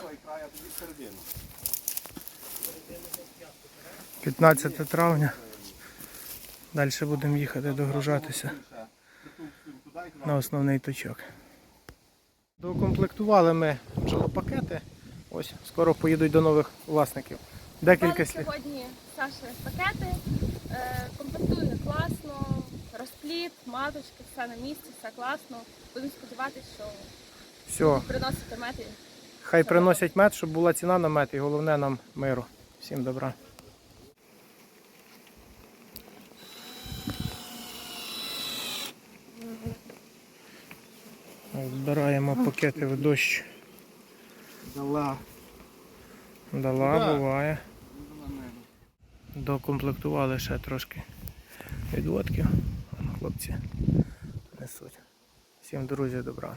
той край, а тоді середину. 15 травня. Далі будемо їхати догружатися на основний точок. Докомплектували ми бджолопакети. Ось, скоро поїдуть до нових власників. Декілька слів. сьогодні Саші пакети, е, комплектує класно, розпліт, маточки, все на місці, все класно. Будемо сподіватися, що Все, приносите мети. Хай приносять мед, щоб була ціна на мед, і головне нам миру. Всім добра. Збираємо пакети в дощ. Дала. Дала, буває. Докомплектували ще трошки відводків. Хлопці несуть. Всім друзі добра.